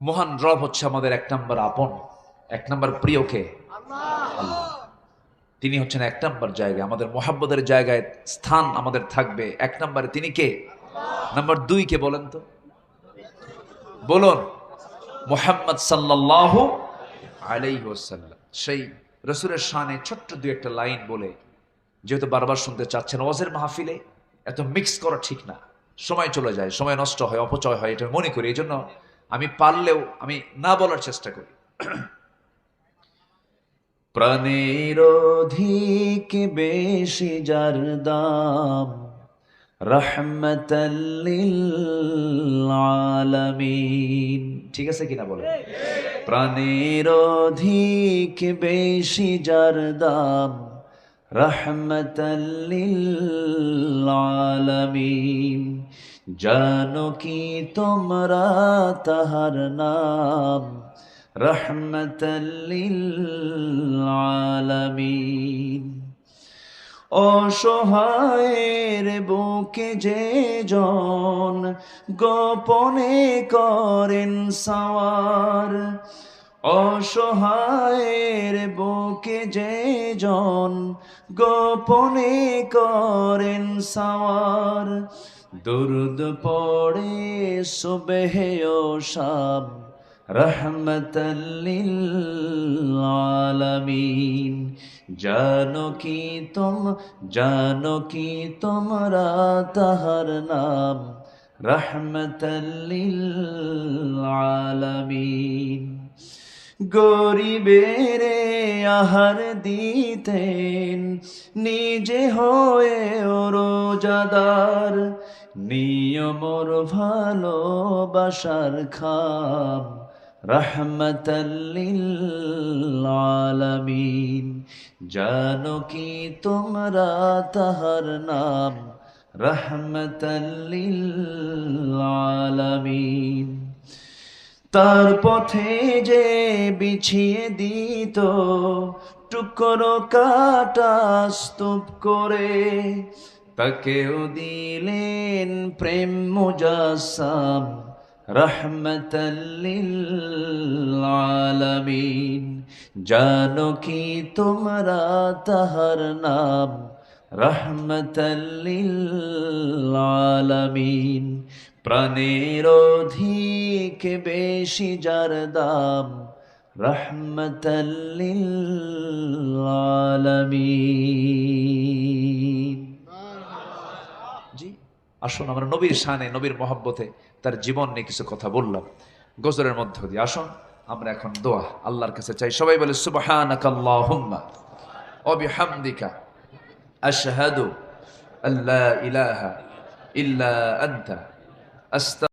মহান রব হচ্ছে আমাদের এক নম্বর আপন এক নম্বর প্রিয়কে আল্লাহ। তিনি হচ্ছেন এক নম্বর জায়গায় আমাদের মোহাব্বতের জায়গায় স্থান আমাদের থাকবে। এক নম্বরে তিনি কে? নাম্বার দুই কে বলেন তো? বলুন মোহাম্মদ সাল্লাল্লাহু আলাইহি ওয়াসাল্লাম। সেই রসুলের শানে ছোট্ট দুই একটা লাইন বলে যেহেতু বারবার শুনতে চাচ্ছেন ওয়াজের মাহফিলে এত মিক্স করা ঠিক না। সময় চলে যায় সময় নষ্ট হয় অপচয় হয় এটা মনে করি এই জন্য আমি পারলেও আমি না বলার চেষ্টা করি। প্রাণের অধিক বেশি যার দাম আলামিন ঠিক আছে কিনা বলে প্রাণের অধিক বেশি যার দাম আলামিন জানো কি তোমরা তাহার নাম? রহমতাল্লিল আলামিন অসহায়ের বুকে যে জন গোপনে করেন সাওয়ার, অসহায়ের বুকে যে জন গোপনে করেন সাওয়ার। দুরুদ পড়ে সুবেহে ও শাম রহমতাল্লিল আলামিন জানো কি তুম, জানো কি তোমরা তাহার নাম রহমতাল্লিল আলামিন গরিবেরে আহার দিতেন। নিজে হয়ে রোজাদার নিয়মর ভালোবাসার খাম। রহমতাল্লিল আলামিন জানো কি তোমরা তাহার নাম? রহমতাল্লিল আলামিন তার পথে যে বিছিয়ে দিত, টুকরো কাটা স্তূপ করে তাকেও দিলেন প্রেম মুজাসাম রহমতাল্লিল আলামিন জানো কি তোমরা তাহার নাম? রহমতাল্লিল আলামিন প্রাণের অধিক বেশি যার দাম রহমতাল্লিল আলামিন জি, আসুন আমরা নবীর শানে, নবীর মহব্বতে তার জীবন নিয়ে কিছু কথা বললাম। গজরের মধ্য দিয়ে আসুন, আমরা এখন দোয়া আল্লাহর কাছে চাই। সবাই বলে, সুবহানাকাল্লাহুম্মা ওয়া أشهد أن لا إله إلا أنت